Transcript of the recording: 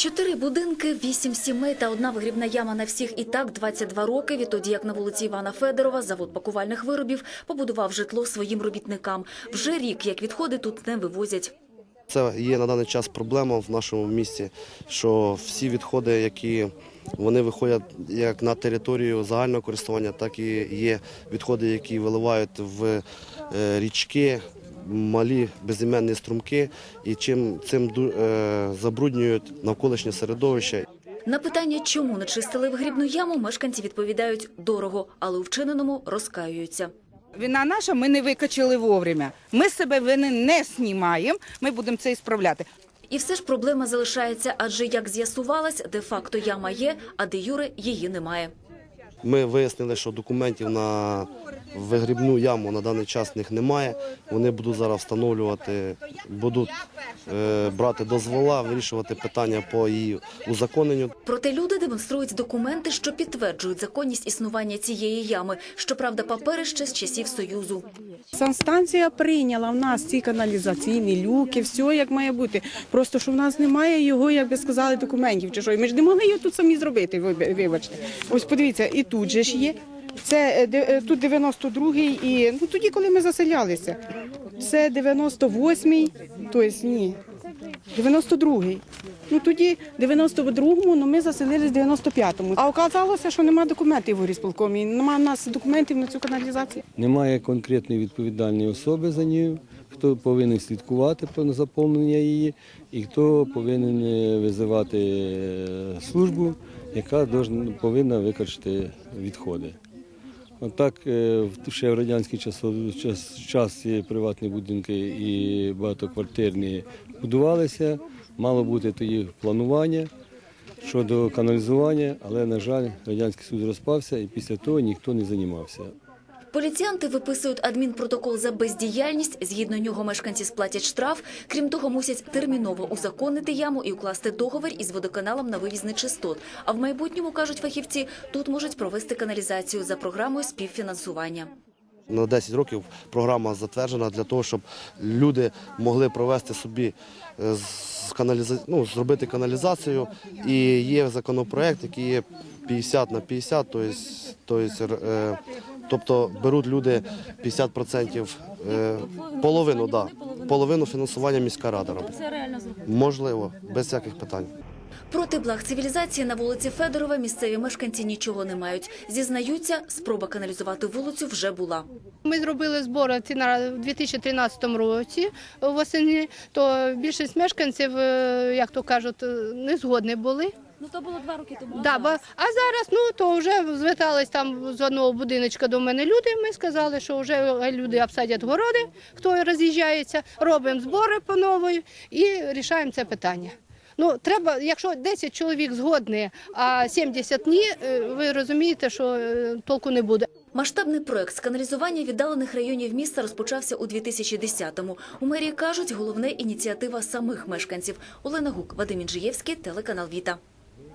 Чотири будинки, вісім сімей та одна вигрібна яма на всіх. І так 22 роки відтоді, як на вулиці Івана Федорова завод пакувальних виробів побудував житло своїм робітникам. Вже рік, як відходи тут не вивозять. Це є на даний час проблема в нашому місті, що всі відходи, які вони виходять як на територію загального користування, так і є відходи, які виливають в е, річки, малі безіменні струмки, і чим цим ду- е, забруднюють навколишнє середовище. На питання, чому не чистили вигрібну яму, мешканці відповідають дорого, але у вчиненому розкаюються. Вина наша, ми не викачали вовремя. Ми себе вини не знімаємо, ми будемо це ісправляти. І все ж проблема залишається, адже як з'ясувалось, де-факто яма є, а де юре її немає. Ми вияснили, що документів на вигрібну яму на даний час в них немає. Вони будуть зараз встановлювати, будуть е, брати дозвола, вирішувати питання по її узаконенню. Проте люди демонструють документи, що підтверджують законність існування цієї ями. Щоправда, папери ще з часів Союзу. Санстанція прийняла в нас ці каналізаційні люки, все як має бути. Просто що в нас немає його, як би сказали, документів чи що. І ми ж не могли його тут самі зробити. ви- Вибачте. Ось подивіться, і тут же ж є. Це е, е, тут 92-й і ну тоді, коли ми заселялися. Це 98-й, тобто ні. 92-й. Ну тоді 92-му, ну ми заселились в 95-му. А оказалося, що немає документів у розполкомі. Немає в нас документів на цю каналізацію. Немає конкретної відповідальної особи за нею, хто повинен слідкувати про заповнення її, і хто повинен е, визивати е, службу, яка повинна викачати відходи. Отак е, ще в радянський час, час, приватні будинки і багатоквартирні будувалися. Мало бути тоді планування щодо каналізування, але, на жаль, Радянський Союз розпався і після того ніхто не займався. Поліціянти виписують адмінпротокол за бездіяльність. Згідно нього мешканці сплатять штраф. Крім того, мусять терміново узаконити яму і укласти договір із водоканалом на вивіз нечистот. А в майбутньому, кажуть фахівці, тут можуть провести каналізацію за програмою співфінансування. На 10 років програма затверджена для того, щоб люди могли провести собі е, каналіза... ну, зробити каналізацію. І є законопроект, який є 50 на 50, тобто, тобто, тобто беруть люди 50%, е, половину, да, половину фінансування міська рада робить. Це реально зробити? Можливо, без всяких питань. Проти благ цивілізації на вулиці Федорова місцеві мешканці нічого не мають. Зізнаються, спроба каналізувати вулицю вже була. Ми зробили збори ці на- 2013 році восени, то більшість мешканців, е, як то кажуть, не згодні були. Ну то було два роки тому. Да, ба- а зараз ну то вже звертались там з одного будиночка до мене люди. Ми сказали, що вже люди обсадять городи, хто роз'їжджається, робимо збори по нової і рішаємо це питання. Ну, треба, якщо 10 чоловік згодні, а 70 ні, е, ви розумієте, що е, толку не буде. Масштабний проект з каналізування віддалених районів міста розпочався у 2010-му. У мерії кажуть, головне ініціатива самих мешканців. Олена Гук, Вадим Інжиєвський, телеканал Віта.